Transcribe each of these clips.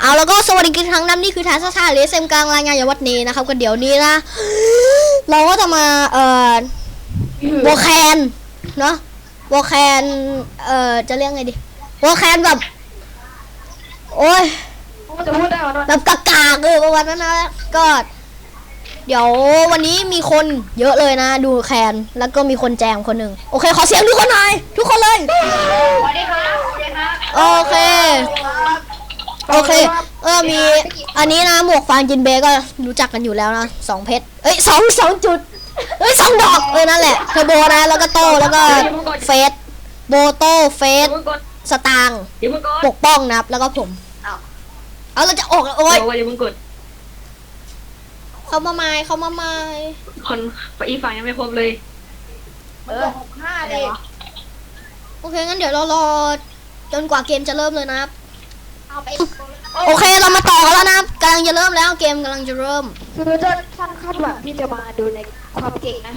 เอาแล้วก็สวัสดีกันครั้งนั้นนี่คือทาซาซาเลสเซมกลางรายงานอย่างวัดนี้นะครับก็เดี๋ยวนี้นะ เราก็จะมาเอ่อวอลแคนเนาะวอลแคนเอ่อจะเรียกไงดีวอลแคนแบบ โอ้ยจะพูดได้เหรอแบบกากากๆเออประมาณนั้นนะก็เดี๋ยววันนี้มีคนเยอะเลยนะ ดูแคนแล้วก็มีคนแจมคนหนึ่งโอเคขอเสียงทุกคนหน่อยทุกคนเลยสวัสดีครับสวัสดีครับโอเคโอเค เออมี อันนี้นะหมวกฟางจินเบก็รู้จักกันอยู่แล้วนะสองเพชรเอ้ยสองสองจุดเอ้ยสองดอกเออนั่นแหละเทอร์โบนะแล้วก็โต้แล้วก็เฟสโบโต้เฟอย่าสเพิ่งกดสตางค์อย่าเพิ่งกดปกป้องนะครับแล้วก็ผมอ้าวเอาเราจะออกแล้วโอ้ยเดี๋ยวอย่าเพิ่งกดเขามาไม้เขามาไม้คนอีกฝั่งยังไม่ครบเลยเออหกห้าดิโอเคงั้นเดี๋ยวเรารอจนกว่าเกมจะเริ่มเลยนะครับ เอาไปโอเคเรามาต่อกันแล้วนะครับกำลังจะเริ่มแล้วเกมกำลังจะเริ่ม คือถ้าท่านคาดหวังที่จะมาดูในความเก่งนะ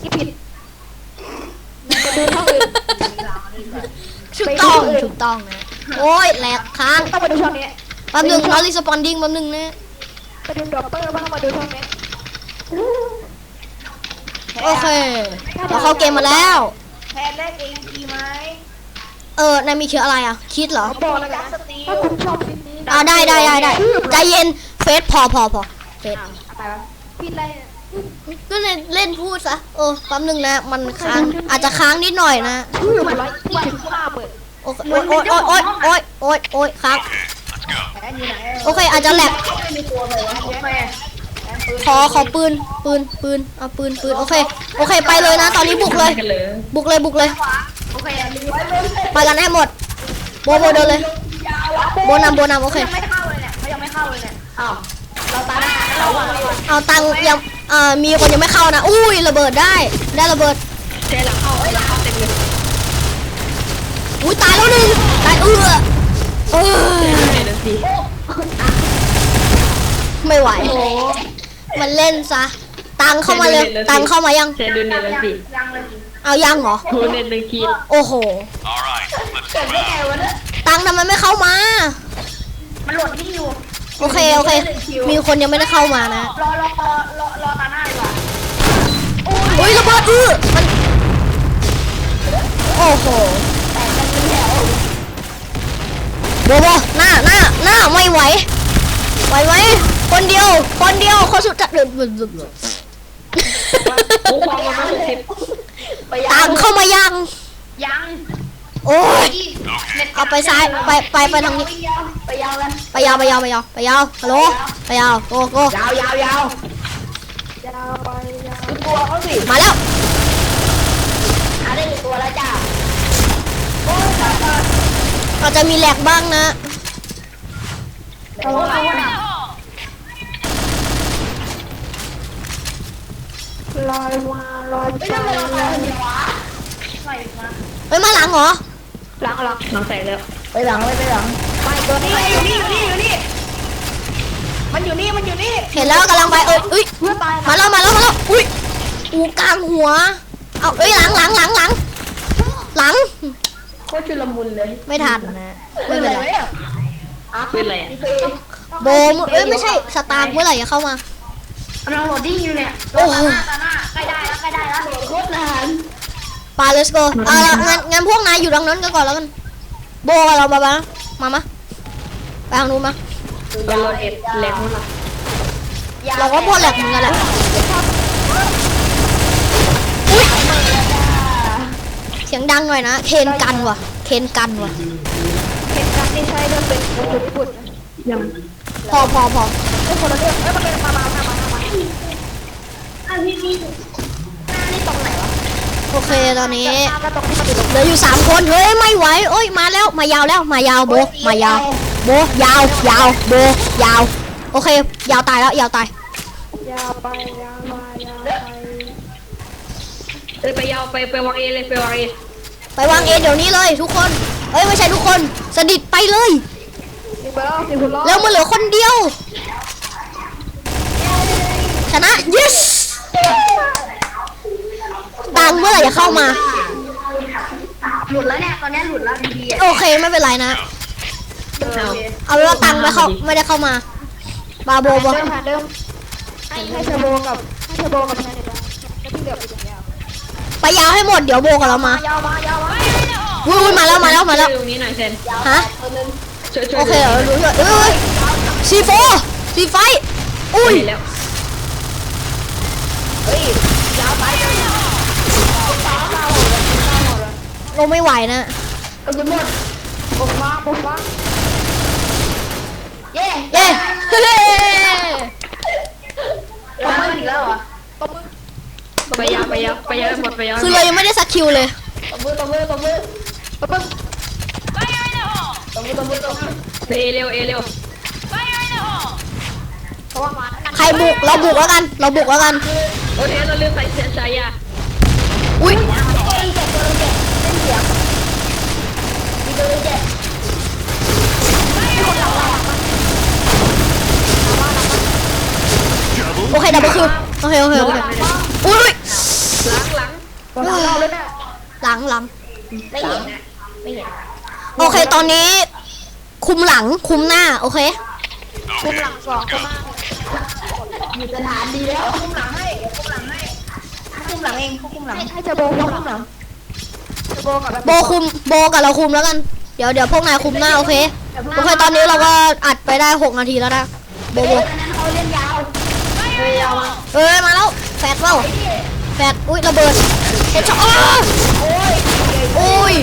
ที่ผิดมันจะดูเท่าอื่นถูกต้องถูกต้องนะโอ้ยแหลกค้างต้องมาดูช่องนี้แป๊บหนึงเรารีสปอนดิ้งแป๊บหนึงนะไปดูดอปเปอร์บ้างมาดูช่องนี้โอเคเราเข้าเกมมาแล้วแทนแรกเองดีไหม เออนายมีเชื้ออะไรอะ คิดเหรอ บอกแล้วกันถ้าคุณชอบคลิปนี้อ่าได้ได้ได้ได้ใจเย็นเฟสพอพอพอเฟสไปวะผิดอะไรก็เล่นเล่นพูดซะเออแป๊บหนึงนะ มันค้างอาจจะค้างนิดหน่อยนะ ชื่อมันร้อยยี่สิบห้าเปิดโอเคโอ๊ยโอ๊ยโอ๊ยโอ๊ยโอ๊ยโอ๊ยค้างแอนอยู่ไหนโอเคอาจจะแหลกมีตัวเลยวะโอเคขอขอปืนปืนปืนเอาปืนปืนโอเค โอเค ไปเลยนะ ตอนนี้บุกเลยกันเลยบุกเลยบุกเลยโอ เคมีไปกันให้หมด โบโบเดินเลยโบนำโบนำโอเคยังไม่เข้าเลยเนี่ยเขายังไม่เข้าเลยเนี่ยอ้าวเราตายแล้วเราวางเราเอาตังค์ยังเอ่อมีคนยังไม่เข้านะอุ้ยระเบิดได้ได้ระเบิดเทหลังเข้าเอ้ยหลังเข้าเต็มเลยอุ้ยตายแล้วหนึ่งตายเอือเออเดี๋ยวสิไม่ไหวมันเล่นซะตังค์เข้ามาเลยตังค์เข้ามายังเทดูเน็ตเลยสิยัง เลยเอายังเหรอโหเน็ตหนึ่งขีดโอ้โห All right, let's เกิดได้ไงวะเนี่ยตังค์ทำไมไม่เข้ามา มันโหลดนี่อยู่ โอเคโอเค มีคนยังไม่ได้เข้ามานะ รอรอรอรอรอตาหน้าดีกว่าอุ้ยระเบิดอื้อมัน โอ้โหแต่กันเป็นแถวโบโบหน้าหน้าหน้าไม่ไหว ไหวไหม คนเดียว คนเดียว คนสุดท้ายโอ้ความมันไม่เทปไปยัตังค์เข้ามายัง ยังโอ้ยอีก Okay. เอาไปซ้ายไปไปไปทางนี้ ไปยาวกันไปยาวไปยาวไปยาวไปยาวฮัลโหลไปยาวโกโกยาวยาวยาวยาวไปยาวตัวเขาสิมาแล้วหาได้กี่ตัวแล้วจ้าโอ้ยตายตายอาจจะมีแหลกบ้างนะระวังนะลอยมา ลอยไปลอยมาเดี๋ยววะไปมาเฮ้ยมาหลังเหรอหลังหลังหลังแตกแล้วไปหลังไปหลังไปตัวนี้อยู่นี่อยู่นี่อยู่นี่มันอยู่นี่มันอยู่นี่เห็นแล้วกำลังไปเอ้ยเอ้ยเพื่อตายมาแล้วมาแล้วมาแล้วอุ้ยอูกลางหัวเอาเอ้ยหลังหลังหลังหลังหลังโคตรชุลมุนเลยไม่ทันนะไม่เป็นไรเป็นไรอะโบมเอ้ยไม่ใช่สตาร์เมื่อไหร่จะเข้ามา กำลังโหลดดิ้งอยู่เนี่ยโอ้โหตาหน้าใกล้ได้แล้วใกล้ได้แล้วโคตรนานไป let's go เอาละงั้นงั้นพวกนายอยู่ตรงนั้นกันก่อนแล้วกันโบกับเรามาปะมามาไปทางนู้นมาก็รถเอ็ดแหลกหมดละเราก็พวกแหลกเหมือนกันแหละอุ้ยเสียงดังหน่อยนะ เคนกันว่ะ เคนกันว่ะ เหตุการณ์ที่ใช้เรื่องเป็นวัตถุญี่ปุ่นยังพอพอพอไม่คนละเรื่องเอ้ยมันเป็นมามามามามาอั นนี้นี่นี่ตรงไหนวะโอเคตอนนี้ก็ตรงที่มันอยู่ตรงเหลืออยู่สามคนเฮ้ยไม่ไหวโอ้ยมาแล้วมายาวแล้วมายาวโบมายาวโบยาวยาวโบยาว โอเค ยาวตายแล้วยาวตาย ยาวไปยาวมายาวไปเอ้ยไปยาวไปไปวางเอเลยไปวางเอไปวางเอเดี๋ยวนี้เลยทุกคนเอ้ยไม่ใช่ทุกคนสดิดไปเลย สิบไปแล้วสิบคนรอแล้วมันเหลือคนเดียวช นะ yes ตังค์เมื่อไหร่จะเข้ามา หลุดแล้วเนี่ยตอนนี้หลุดแล้วดีโอเคไม่เป็นไรนะ เอาเอาเป็นว่าตังค์ไม่เข้าไม่ได้เข้ามา บาโบโบบอเดิมผ่านเดิมให้ให้เทอร์โบกับให้เทอร์โบกับแพนเน็ตแล้วที่เหลือไปอย่างเดียวไปยาวให้หมดเดี๋ยวโบกับเรามายาวมายาวมาอุ้ยอุ้ยมาแล้วมาแล้วมาแล้วช่ยตรงนี้หน่อยเซนฮะช่วยช่วยโอเคเหรอรู้ช่วยเอ้ยซีโฟซีไฟอุ้ย เห็นแล้ว เฮ้ยยาวไปเลยฟ้ามาหมดเลยฟ้าหมด เลยลงไม่ไหวนะกระสุนหมดปุ๊บฟ้าปุ๊บฟ้าเย้เย้เราไม่ถึงแล้วเหรอตบมือไปยาวไปยาวไปยาวให้หมดไปยาวคือเรายังไม่ได้สักคิวเลยตบมือตบมือตบมือตบมือตบมือตบมือตบมือเอเร็วเอเร็วเพราะว่ามาแล้วกันใครบุกเราบุกแล้วกัน เราบุกแล้วกันโอเคเราลืมใส่เสียงฉายาอุ้ย โอเคดับเบิลคิวโอ เคโอเคโอเคอุ้ยหลังหลังบอลเราเลยนะหลังหลังไม่เห็นนะไม่เห็นโอเคตอนนี้ คุมหลังคุมหน้าโอเคคุมหลังสองก็มากอยู่สถานดีแล้วคุมหลังให้คุมหลังให้คุมหลังเองคุมหลังให้เทอร์โบคุมหลังเทอร์โบกับโบคุมโบกับเราคุมแล้วกัน เดี๋ยวเดี๋ยวพวกนายคุมหน้าโอเคโอเคตอนนี้เราก็อัดไปได้หกนาทีแล้วนะโบโบ นั้นเขาเล่นยา วเฮ้ยยาวมาเอ้ยมาแล้วแฟดเปล่าแฟดอุ้ยระเบิดเฮดช็อตอ้าโอ้ยอุ้ย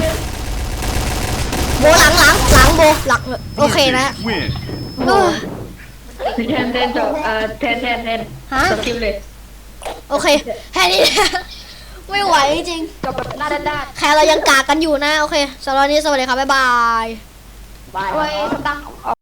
โบหลังหลังหลังโบหลังโอเคนะ Win. เออแทนแทนจบเอ่อแทนแทนแทนฮะสกิปเลยโอเคแค่นี้ไม่ไหวจริงจบแบบหน้าด้านๆแค่เรายังกากกันอยู่นะโอเคสำหรับวันนี้สวัสดีครับบ๊ายบายๆบายโอ้ยสตังค์